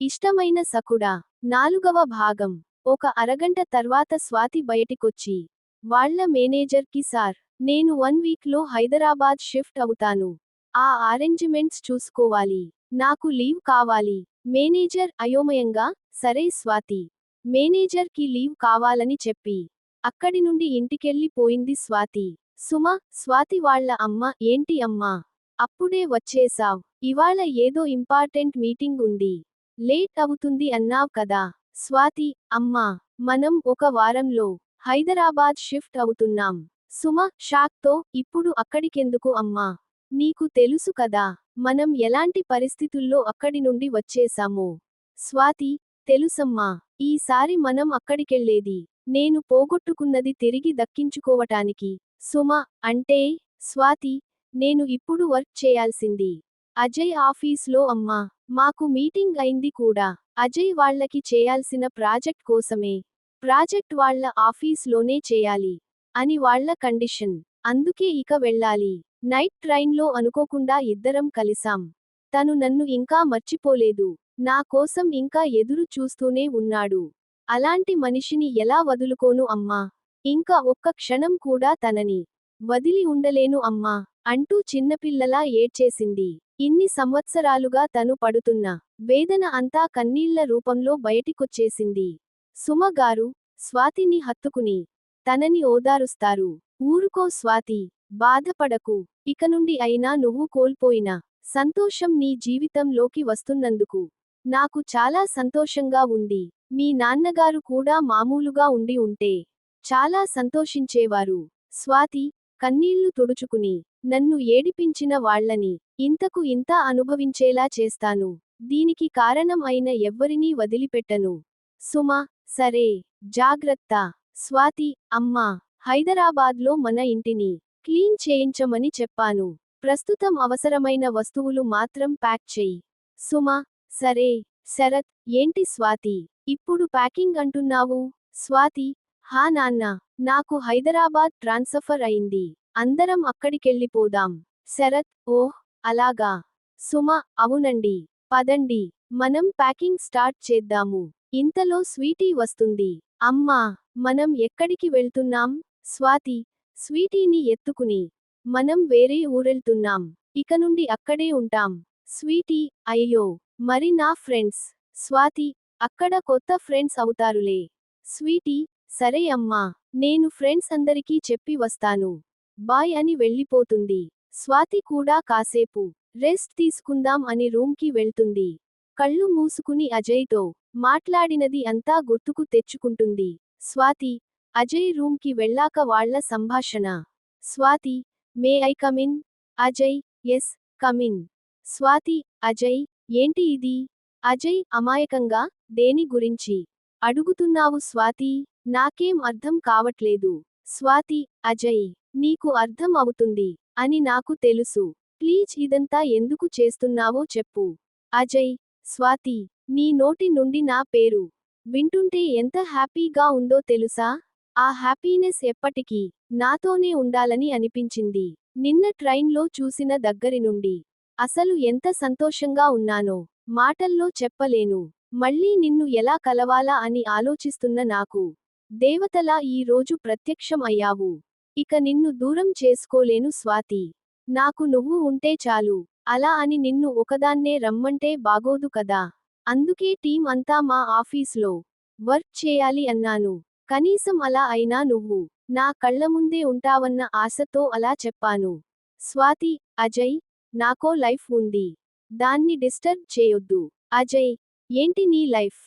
ఇష్టమైన సకుడా. నాలుగవ భాగం. ఒక అరగంట తర్వాత స్వాతి బయటికొచ్చి వాళ్ళ మేనేజర్కి సార్ నేను వన్ వీక్లో హైదరాబాద్ షిఫ్ట్ అవుతాను. ఆ అరేంజ్మెంట్స్ చూసుకోవాలి. నాకు లీవ్ కావాలి. మేనేజర్ అయోమయంగా సరే స్వాతి. మేనేజర్కి లీవ్ కావాలని చెప్పి. అక్కడి నుండి ఇంటికెళ్ళి పోయింది స్వాతి. సుమ స్వాతి వాళ్ళ అమ్మ ఏంటి అమ్మా? అప్పుడే వచ్చేసావ్ ఇవాళ ఏదో ఇంపార్టెంట్ మీటింగ్ ఉంది. లేట్ అవుతుంది అన్నావ్ కదా. స్వాతి అమ్మా మనం ఒక వారంలో హైదరాబాద్ షిఫ్ట్ అవుతున్నాం. సుమ షాక్తో ఇప్పుడు అక్కడికెందుకు అమ్మా? నీకు తెలుసు కదా మనం ఎలాంటి పరిస్థితుల్లో అక్కడి నుండి వచ్చేసామో. స్వాతి తెలుసమ్మా ఈసారి మనం అక్కడికెళ్ళేది నేను పోగొట్టుకున్నది తిరిగి దక్కించుకోవటానికి. సుమ అంటే స్వాతి నేను ఇప్పుడు వర్క్ చేయాల్సింది. అజయ్ ఆఫీస్లో అమ్మా మాకు మీటింగ్ అయింది కూడా. అజయ్ వాళ్ళకి చేయాల్సిన ప్రాజెక్ట్ కోసమే. ప్రాజెక్ట్ వాళ్ళ ఆఫీస్లోనే చేయాలి అని వాళ్ళ కండిషన్. అందుకే ఇక వెళ్ళాలి. నైట్ ట్రైన్లో అనుకోకుండా ఇద్దరం కలిసాం తను నన్ను ఇంకా మర్చిపోలేదు. నా కోసం ఇంకా ఎదురు చూస్తూనే ఉన్నాడు. అలాంటి మనిషిని ఎలా వదులుకోను అమ్మా? ఇంకా ఒక్క క్షణం కూడా తనని వదిలి ఉండలేను అమ్మా అంటూ చిన్నపిల్లలా ఏడ్చేసింది. ఇన్ని సంవత్సరాలుగా తను పడుతున్న వేదన అంతా కన్నీళ్ళ రూపంలో బయటికొచ్చేసింది. సుమగారు స్వాతిని హత్తుకుని తనని ఓదారుస్తారు. ఊరుకో స్వాతి బాధపడకు ఇక నుండి అయినా నువ్వు కోల్పోయిన సంతోషం నీ జీవితంలోకి వస్తున్నందుకు. నాకు చాలా సంతోషంగా ఉంది. మీ నాన్నగారు కూడా మామూలుగా ఉండి ఉంటే చాలా సంతోషించేవారు. స్వాతి కన్నీళ్ళు తుడుచుకుని నన్ను ఏడిపించిన వాళ్ళని ఇంతకు ఇంత అనుభవించేలా చేస్తాను. దీనికి కారణం అయిన ఎవ్వరినీ వదిలిపెట్టను. సుమ సరే జాగ్రత్త. స్వాతి అమ్మా హైదరాబాద్లో మన ఇంటిని క్లీన్ చేయించమని చెప్పాను. ప్రస్తుతం అవసరమైన వస్తువులు మాత్రం ప్యాక్ చెయ్యి సుమ సరే శరత్ ఏంటి స్వాతి? ఇప్పుడు ప్యాకింగ్ అంటున్నావు? స్వాతి హా నాన్న నాకు హైదరాబాద్ ట్రాన్స్ఫర్ అయింది. అందరం అక్కడికెళ్ళిపోదాం. శరత్ ఓహ్ అలాగా. సుమ అవునండి. పదండి. మనం ప్యాకింగ్ స్టార్ట్ చేద్దాము. ఇంతలో స్వీటీ వస్తుంది. అమ్మా మనం ఎక్కడికి వెళ్తున్నాం? స్వాతి స్వీటీని ఎత్తుకుని. మనం వేరే ఊరెళ్తున్నాం. ఇక నుండి అక్కడే ఉంటాం. స్వీటీ అయ్యో మరి నా ఫ్రెండ్స్. స్వాతి అక్కడ కొత్త ఫ్రెండ్స్ అవుతారులే. స్వీటీ సరే అమ్మా నేను ఫ్రెండ్స్ అందరికీ చెప్పి వస్తాను. బాయ్ అని వెళ్ళిపోతుంది. స్వాతి కూడా కాసేపు రెస్ట్ తీసుకుందాం అని రూమ్కి వెళ్తుంది. కళ్ళు మూసుకుని అజయ్తో మాట్లాడినది అంతా గుర్తుకు తెచ్చుకుంటుంది. స్వాతి అజయ్ రూమ్కి వెళ్ళాక వాళ్ళ సంభాషణ. Swathi may I come in Ajay yes come in Swathi Ajay ఏంటి ఇది? అజయ్ అమాయకంగా దేని గురించి? అడుగుతున్నావు స్వాతి నాకేం అర్థం కావట్లేదు. స్వాతి అజయ్ నీకు అర్థం అవుతుంది అని నాకు తెలుసు. ప్లీజ్ ఇదంతా ఎందుకు చేస్తున్నావో చెప్పు. అజయ్ స్వాతి నీ నోటి నుండి నా పేరు. వింటుంటే ఎంత హ్యాపీగా ఉందో తెలుసా? ఆ హ్యాపీనెస్ ఎప్పటికీ నాతోనే ఉండాలని అనిపించింది. నిన్న ట్రైన్లో చూసిన దగ్గరి నుండి. అసలు ఎంత సంతోషంగా ఉన్నానో మాటల్లో చెప్పలేను. మళ్ళీ నిన్ను ఎలా కలవాలా అని ఆలోచిస్తున్న నాకు దేవతలా ఈ రోజు ప్రత్యక్షం అయ్యావు. ఇక నిన్ను దూరం చేసుకోలేను స్వాతి. నాకు నువ్వు ఉంటే చాలు. అలా అని నిన్ను ఒకదాన్నే రమ్మంటే బాగోదు కదా. అందుకే టీం అంతా మా ఆఫీస్లో వర్క్ చేయాలి అన్నాను. కనీసం అలా అయినా నువ్వు నా కళ్ళ ముందే ఉంటావన్న ఆశతో అలా చెప్పాను. స్వాతి అజయ్ నాకో లైఫ్ ఉంది. దాన్ని డిస్టర్బ్ చేయొద్దు. అజయ్ ఏంటి నీ లైఫ్?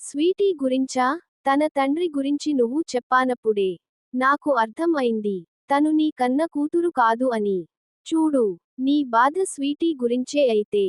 స్వీటీ గురించా? తన తండ్రి గురించి నువ్వు చెప్పానప్పుడే. నాకు అర్థం అయింది. తను నీ కన్న కూతురు కాదు అని. చూడు నీ బాధ స్వీటీ గురించే అయితే.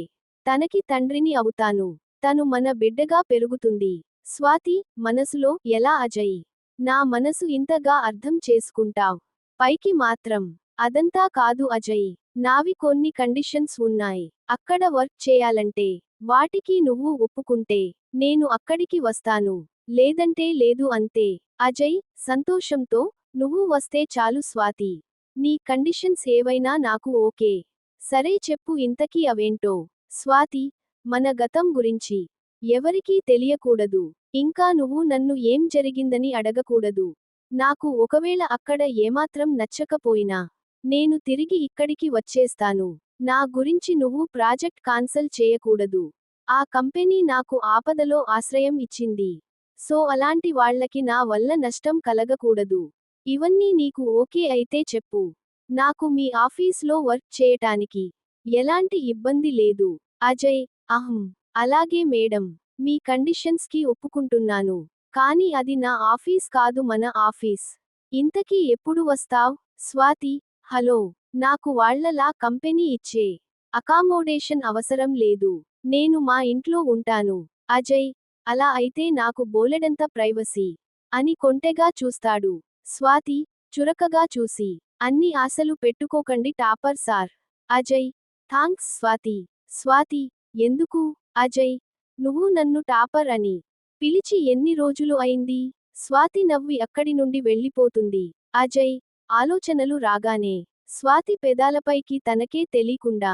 తనకి తండ్రిని అవుతాను. తను మన బిడ్డగా పెరుగుతుంది. స్వాతి మనసులో ఎలా అజయ్? నా మనసు ఇంతగా అర్థం చేసుకుంటావ్. పైకి మాత్రం. అదంతా కాదు అజయ్. నావి కొన్ని కండిషన్స్ ఉన్నాయి. అక్కడ వర్క్ చేయాలంటే. వాటికి నువ్వు ఒప్పుకుంటే నేను అక్కడికి వస్తాను. లేదంటే లేదు అంతే. అజయ్ సంతోషంతో నువ్వు వస్తే చాలు స్వాతి. నీ కండిషన్స్ ఏవైనా నాకు ఓకే. సరే చెప్పు ఇంతకీ అవేంటో. స్వాతి మన గతం గురించి ఎవరికీ తెలియకూడదు. ఇంకా నువ్వు నన్ను ఏం జరిగిందని అడగకూడదు. నాకు ఒకవేళ అక్కడ ఏమాత్రం నచ్చకపోయినా నేను తిరిగి ఇక్కడికి వచ్చేస్తాను. నా గురించి నువ్వు ప్రాజెక్ట్ కాన్సల్ చేయకూడదు. ఆ కంపెనీ నాకు ఆపదలో ఆశ్రయం ఇచ్చింది. సో అలాంటి వాళ్ళకి నా వల్ల నష్టం కలగకూడదు. ఇవన్నీ నీకు ఓకే అయితే చెప్పు. నాకు మీ ఆఫీస్లో వర్క్ చేయటానికి ఎలాంటి ఇబ్బంది లేదు. అజయ్ అహం అలాగే మేడం. మీ కండిషన్స్కి ఒప్పుకుంటున్నాను. కానీ అది నా ఆఫీస్ కాదు మన ఆఫీస్. ఇంతకీ ఎప్పుడు వస్తావ్? స్వాతి హలో. నాకు వాళ్ళలా కంపెనీ ఇచ్చే అకామోడేషన్ అవసరం లేదు. నేను మా ఇంట్లో ఉంటాను. అజయ్ అలా అయితే నాకు బోలెడంత ప్రైవసీ అని కొంటెగా చూస్తాడు. స్వాతి చురకగా చూసి అన్ని ఆశలు పెట్టుకోకండి topper sir. Ajay thanks Swathi. Swathi ఎందుకు? అజయ్ నువ్వు నన్ను టాపర్ అని పిలిచి ఎన్ని రోజులు అయింది? స్వాతి నవ్వి అక్కడి నుండి వెళ్ళిపోతుంది. అజయ్ ఆలోచనలు రాగానే స్వాతి పెదాలపైకి తనకే తెలీకుండా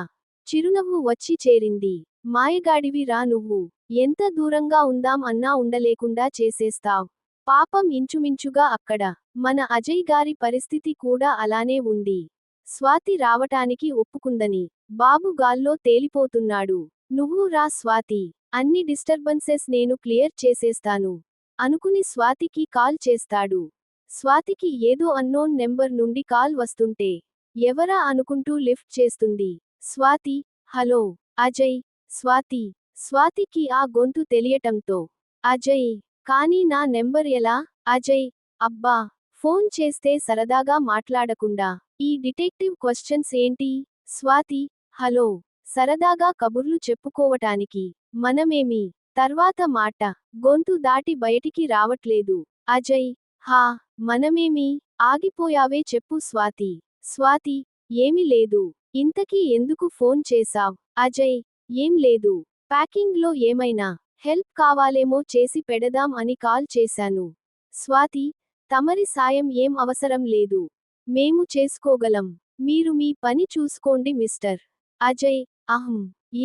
చిరునవ్వు వచ్చి చేరింది. మాయగాడివి రా నువ్వు. ఎంత దూరంగా ఉందాం అన్నా ఉండలేకుండా చేసేస్తావ్. పాపం ఇంచుమించుగా అక్కడ. మన అజయ్ గారి పరిస్థితి కూడా అలానే ఉంది. స్వాతి రావటానికి ఒప్పుకుందని. బాబు గాల్లో తేలిపోతున్నాడు. నువ్వు రా స్వాతి. అన్ని డిస్టర్బెన్సెస్ నేను క్లియర్ చేసేస్తాను అనుకుని స్వాతికి కాల్ చేస్తాడు. స్వాతికి ఏదో అన్నోన్ నెంబర్ నుండి కాల్ వస్తుంటే ఎవరా అనుకుంటూ లిఫ్ట్ చేస్తుంది? స్వాతి హలో అజయ్ స్వాతి. స్వాతికి ఆ గొంతు తెలియటంతో అజయ్ కానీ నా నెంబర్ ఎలా? అజయ్ అబ్బా ఫోన్ చేస్తే సరదాగా మాట్లాడకుండా. ఈ డిటెక్టివ్ క్వశ్చన్స్ ఏంటి? స్వాతి హలో సరదాగా కబుర్లు చెప్పుకోవటానికి మనమేమి? తర్వాత మాట గొంతు దాటి బయటికి రావట్లేదు. అజయ్ హా మనమేమి? ఆగిపోయావే చెప్పు స్వాతి. స్వాతి ఏమి లేదు. ఇంతకీ ఎందుకు ఫోన్ చేశావ్? అజయ్ ఏం లేదు. ప్యాకింగ్లో ఏమైనా హెల్ప్ కావాలేమో చేసి పెడదాం అని కాల్ చేశాను. స్వాతి తమరి సాయం ఏం అవసరం లేదు. మేము చేసుకోగలం. మీరు మీ పని చూసుకోండి మిస్టర్. అజయ్ అహం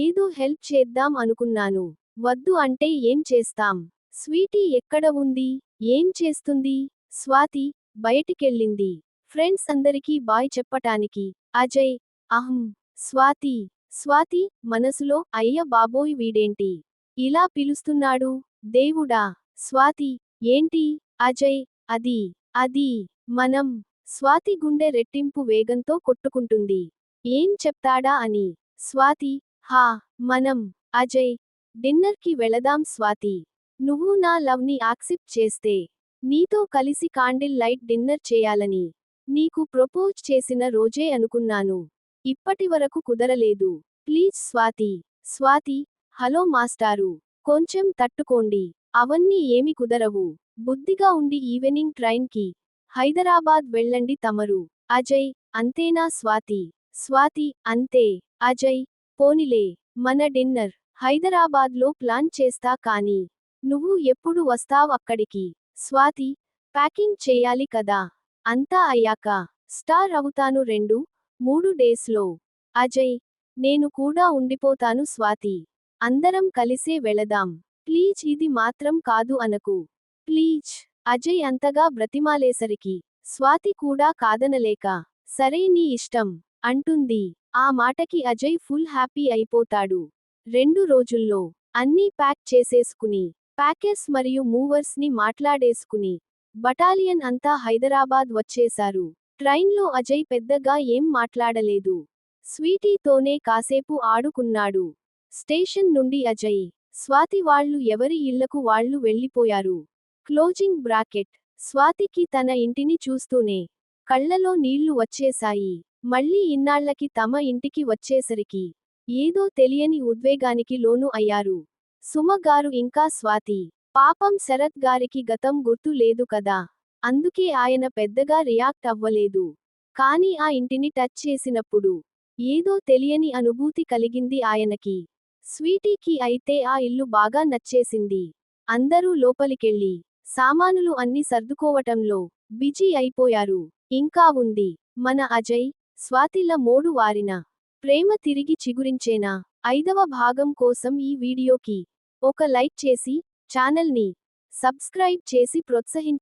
ఏదో హెల్ప్ చేద్దాం అనుకున్నాను. వద్దు అంటే ఏం చేస్తాం? స్వీటీ ఎక్కడ ఉంది? ఏం చేస్తుంది? స్వాతి బయటికెళ్ళింది. ఫ్రెండ్స్ అందరికీ బాయ్ చెప్పటానికి. అజయ్ అహం స్వాతి స్వాతి మనసులో అయ్య బాబోయ్ వీడేంటి? ఇలా పిలుస్తున్నాడు. దేవుడా స్వాతి ఏంటి? అజయ్ అది అది మనం స్వాతి గుండె రెట్టింపు వేగంతో కొట్టుకుంటుంది. ఏం చెప్తాడా అని. స్వాతి హా మనం అజయ్ డిన్నర్కి వెళదాం స్వాతి. నువ్వు నా లవ్ని యాక్సెప్ట్ చేస్తే నీతో కలిసి కాండిల్ లైట్ డిన్నర్ చేయాలని. నీకు ప్రపోజ్ చేసిన రోజే అనుకున్నాను. ఇప్పటివరకు కుదరలేదు. ప్లీజ్ స్వాతి. స్వాతి హలో మాస్టారు. కొంచెం తట్టుకోండి. అవన్నీ ఏమి కుదరవు. బుద్ధిగా ఉండి ఈవెనింగ్ ట్రైన్కి హైదరాబాద్ వెళ్ళండి తమరు. అజయ్ అంతేనా స్వాతి? స్వాతి అంతే. అజయ్ పోనిలే. మన డిన్నర్ హైదరాబాద్లో ప్లాన్ చేస్తా కానీ నువ్వు ఎప్పుడు వస్తావ్ అక్కడికి? స్వాతి ప్యాకింగ్ చేయాలి కదా. అంతా అయ్యాక స్టార్ అవుతాను రెండు మూడు డేస్లో అజయ్ నేను కూడా ఉండిపోతాను స్వాతి. అందరం కలిసే వెళదాం. ప్లీజ్ ఇది మాత్రం కాదు అనకు. ప్లీజ్. అజయ్ అంతగా బ్రతిమాలేసరికి స్వాతి కూడా కాదనలేక సరే నీ ఇష్టం అంటుంది. ఆ మాటకి అజయ్ ఫుల్ హ్యాపీ అయిపోతాడు. రెండు రోజుల్లో అన్నీ ప్యాక్ చేసేసుకుని ప్యాకెస్ మరియు మూవర్స్ని మాట్లాడేసుకుని బటాలియన్ అంతా హైదరాబాద్ వచ్చేశారు. ట్రైన్లో అజయ్ పెద్దగా ఏం మాట్లాడలేదు. స్వీటీతోనే కాసేపు ఆడుకున్నాడు. స్టేషన్ నుండి అజయ్ స్వాతి వాళ్ళు ఎవరి ఇళ్ళకు వాళ్ళు వెళ్ళిపోయారు. క్లోజింగ్ బ్రాకెట్ స్వాతికి తన ఇంటిని చూస్తూనే కళ్ళలో నీళ్ళు వచ్చేశాయి. మళ్ళీ ఇన్నాళ్ళకి తమ ఇంటికి వచ్చేసరికి ఏదో తెలియని ఉద్వేగానికి లోను అయ్యారు. సుమ గారు ఇంకా స్వాతి పాపం శరత్ గారికి గతం గుర్తు లేదు కదా. అందుకే ఆయన పెద్దగా రియాక్ట్ అవ్వలేదు. కానీ ఆ ఇంటిని టచ్ చేసినప్పుడు ఏదో తెలియని అనుభూతి కలిగింది ఆయనకి. స్వీటీకి అయితే ఆ ఇల్లు బాగా నచ్చేసింది. అందరూ లోపలికెళ్ళి సామానులు అన్ని సర్దుకోవటంలో బిజీ అయిపోయారు. ఇంకా ఉంది. మన అజయ్ స్వాతిల మోడు వారిన ప్రేమ తిరిగి చిగురించేనా? ఐదవ భాగం కోసం ఈ వీడియోకి ఒక లైక్ చేసి ఛానల్ని సబ్స్క్రైబ్ చేసి ప్రోత్సహించ